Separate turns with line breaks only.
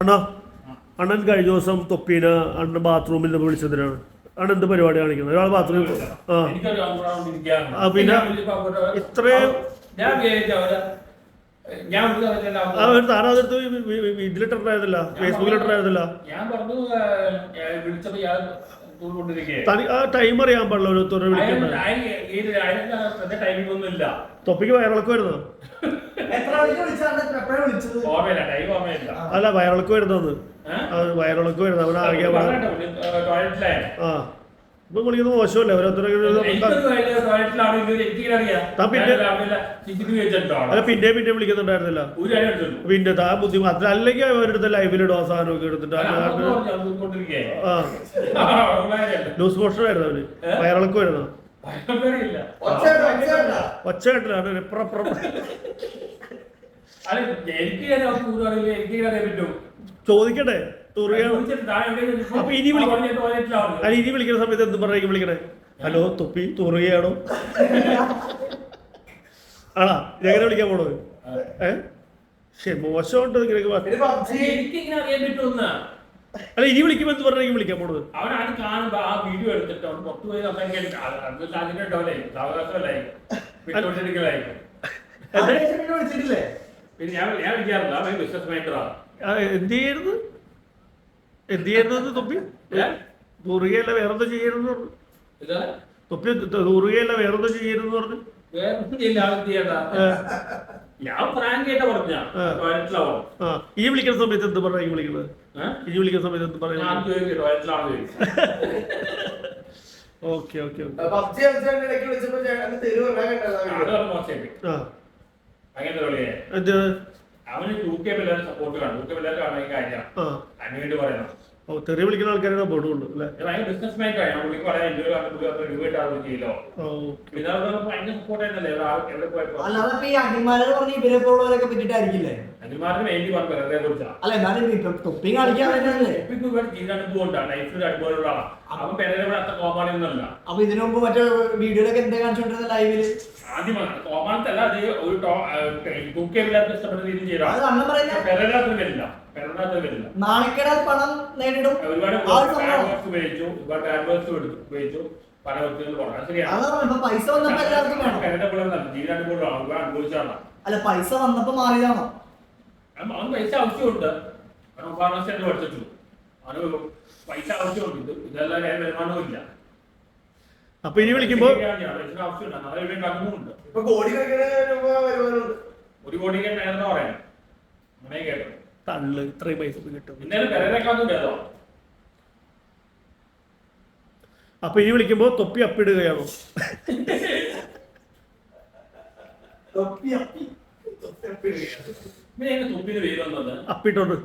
അണ്ണാ അണ്ണൻ കഴിഞ്ഞ ദിവസം തൊപ്പീന അണ്ണൻ ബാത്റൂമിൽ നിന്ന് വിളിച്ചതിനാണ്. അണ്ണൻ എന്ത് പരിപാടി കാണിക്കുന്നത് ഒരാൾ ബാത്റൂമിൽ ആ. പിന്നെ ഇത്രയും താരം അതെടുത്ത് ഇതിലിട്ടുണ്ടായിരുന്നില്ല ഫേസ്ബുക്കിലിട്ടുണ്ടായിരുന്നില്ല ടൈം അറിയാൻ പാടില്ല ഓരോരുത്തരെ വിളിക്കുന്നത്
ഒന്നും ഇല്ല
തൊപ്പിക്ക് വയറിളക്ക് വരുന്നോ?
എത്ര മണിക്ക് വിളിച്ചാണ്? എപ്പോഴാണ് വിളിച്ചത്?
ഓർമ്മയില്ല ടൈം ഓർമ്മയില്ല.
അല്ല വയറിളക്ക് വരുന്നത്
അത്?
വയറിളക്ക് വരുന്നത് അവൻ
ഏഹ്,
ആ. ഇപ്പൊ വിളിക്കുന്നത് മോശമല്ലേ? ഓരോരുത്തരൊക്കെ പിന്നെ- പിന്നെ വിളിക്കുന്നുണ്ടായിരുന്നില്ല. പിന്നെ താ ബുദ്ധിമുട്ട് അത്ര അല്ലെങ്കിൽ അവരുടെ ലൈവിലിടോ സാധനമൊക്കെ എടുത്തിട്ട്. ലൂസ് മോഷൻ ആയിരുന്നു അവന്
ഏ?
വയറിളക്ക് വരുന്നോ
ഭയങ്കരമില്ല.
ഒച്ചയുണ്ടോ, ഒച്ചയുണ്ടോ?
ഒച്ചയായിട്ടിലാണ്
എനിക്ക്.
ചോദിക്കട്ടെ. അപ്പൊ ഇനി. അല്ല വിളിക്കുന്ന സമയത്ത് എന്ത് പറഞ്ഞു വിളിക്കണേ? ഹലോ തൊപ്പി തുറുകയാണോ ആണാ ഇതെങ്ങനെ വിളിക്കാൻ പോണോ ഏ? ശേ മോശമുണ്ട് ഇങ്ങനെയൊക്കെ
അല്ല,
ഇനി വിളിക്കുമ്പോ എന്ത് പറഞ്ഞെങ്കിൽ വിളിക്കാൻ പോണത്?
അത് കാണുമ്പോ ആ വീഡിയോ എടുത്തിട്ട് പുറത്തു പോയി സംസാരിക്കാൻ
പിന്നെ
ഞാൻ ഞാൻ വിചാരില്ല അവൻ ബിസിനസ് മൈൻഡറാണ്
ആ, എന്ത് ചെയ്യരുത് എന്ത് ചെയ്യുന്നത് തൊപ്പി? തുറുകയല്ല വേറെന്തോ ചെയ്യരുതെന്ന് പറഞ്ഞു. തൊപ്പി തുറുകയല്ല വേറെന്തോ ചെയ്യരുതെന്ന് പറഞ്ഞു.
ഞാൻ പറഞ്ഞ
ഈ വിളിക്കുന്ന സമയത്ത് എന്ത് ഈ വിളിക്കുന്നത്? ഈ വിളിക്കുന്ന സമയത്ത് എന്ത്
പറഞ്ഞു
ഓക്കെ ഓക്കെ ഓക്കെ.
പറഞ്ഞ
എന്ത്?
അവന് യു കെ പിള്ളേരെ സപ്പോർട്ട് കാണും യു കെ പിള്ളേർക്ക് കാണാൻ കാര്യമാണ്
അതിനുവേണ്ടി
അതിന് പറയണം
ഓ തെറി വിളിക്കുന്ന ആൾക്കാരെ പെടുള്ളൂ അല്ലേ?
ബിസിനസ് മാൻ ഞാൻ പുള്ളിക്ക് പറയാൻ ഇന്ത്യയിൽ കണ്ട് പുള്ളി അത്ര രൂപയായിട്ട് ആളുകൾ ചെയ്യലോ പിന്നെ അത് ഭയങ്കര സപ്പോർട്ട് ആയിരുന്നല്ലേ? എവിടെ പോയപ്പോ?
അല്ലാതെ ഈ അടിമാലകൾ പറഞ്ഞ ഇവരെ പോലുള്ളവരൊക്കെ പറ്റിട്ടായിരിക്കില്ലേ
അനിമാരുടെ വേണ്ടി പറഞ്ഞു വെറുതെ കുറിച്ചാ.
അല്ല എന്നാലും തൊപ്പി കാണിക്കാൻ പറ്റുന്നല്ലേ
ഇവർ ഒരുപാട് ജീവിതാനുഭവമുണ്ടാണ് ലൈഫിൽ അനുഭവമുള്ള അവൻ പെരയുടെ അത്ര കോമാളിയൊന്നുമല്ല
അപ്പൊ ഇതിനു മുമ്പ് മറ്റേ വീഡിയോയിലൊക്കെ എന്താ കാണിച്ചോണ്ടിരുന്ന ലൈവിൽ
ആദ്യമാണ് കോമാളത്തല്ല അത് ഒരു ടു കെ പിള്ളേർക്ക് ഇഷ്ടപ്പെട്ട രീതിയിൽ
അത് അണ്ണൻ പറയുന്ന?
പെരടാത്ര വരില്ല.
നാണക്കേടാൽ പണം
ഉപയോഗിച്ചു ഉപയോഗിച്ചു പല
അതാണ് പൈസ വന്നപ്പോ എല്ലാവർക്കും വേണം.
അനുഭവിച്ചാണ്
അല്ല പൈസ വന്നപ്പോ മാറിയതാണോ?
അവൻ പൈസ ആവശ്യമുണ്ട്. അവൻ ഫാർമസിയായിട്ട് പഠിച്ചു അവന് പൈസ ആവശ്യമുണ്ട്. ഇത് ഇതെല്ലാം വേറെ വരുമാനവും ഇല്ല.
അപ്പൊ ഇനി വിളിക്കുമ്പോ
ഒരു കോടി പറയാം അങ്ങനെ കേട്ടു.
തള്ളു ഇത്രയും പൈസ ഒന്നും കിട്ടും. അപ്പൊ ഇനി വിളിക്കുമ്പോ തൊപ്പി അപ്പിടുകയാണോ? അപ്പിട്ടുണ്ട്.